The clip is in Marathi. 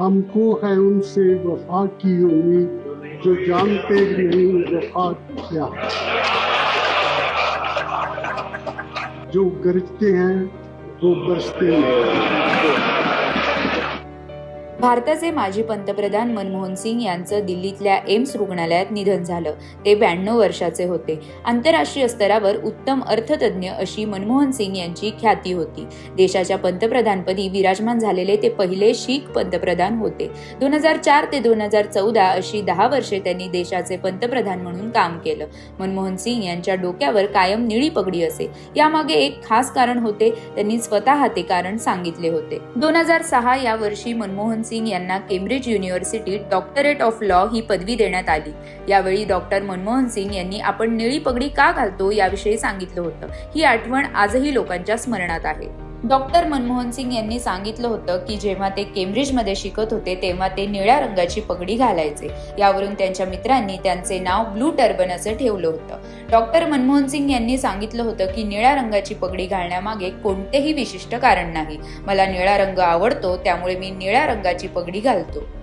हमको है उनसे वफा की उम्मीद, जो जानते नहीं वफा क्या। जो गरजते हैं, वो बरसते नहीं भारताचे माजी पंतप्रधान मनमोहन सिंग यांचं दिल्लीतल्या एम्स रुग्णालयात निधन झालं. ते ब्याण्णव वर्षाचे होते. आंतरराष्ट्रीय स्तरावर उत्तम अर्थतज्ञ अशी मनमोहन सिंग यांची ख्याती होती. देशाच्या पंतप्रधानपदी विराजमान झालेले ते पहिले शीख पंतप्रधान होते. दोन हजार चार ते दोन हजार चौदा अशी दहा वर्षे त्यांनी देशाचे पंतप्रधान म्हणून काम केलं. मनमोहन सिंग यांच्या डोक्यावर कायम निळी पगडी असे. यामागे एक खास कारण होते. त्यांनी स्वतः ते कारण सांगितले होते. दोन हजार सहा या वर्षी मनमोहन सिंग यांना केम्ब्रिज युनिव्हर्सिटीत डॉक्टरेट ऑफ लॉ ही पदवी देण्यात आली. यावेळी डॉक्टर मनमोहन सिंग यांनी आपण निळी पगडी का घालतो याविषयी सांगितलं होतं. ही आठवण आजही लोकांच्या स्मरणात आहे. डॉक्टर मनमोहन सिंग यांनी सांगितलं होतं की जेव्हा ते केम्ब्रिजमध्ये शिकत होते तेव्हा ते निळ्या रंगाची पगडी घालायचे. यावरून त्यांच्या मित्रांनी त्यांचे नाव ब्लू टर्बन असं ठेवलं होतं. डॉक्टर मनमोहन सिंग यांनी सांगितलं होतं की निळ्या रंगाची पगडी घालण्यामागे कोणतेही विशिष्ट कारण नाही. मला निळा रंग आवडतो त्यामुळे मी निळ्या रंगाची पगडी घालतो.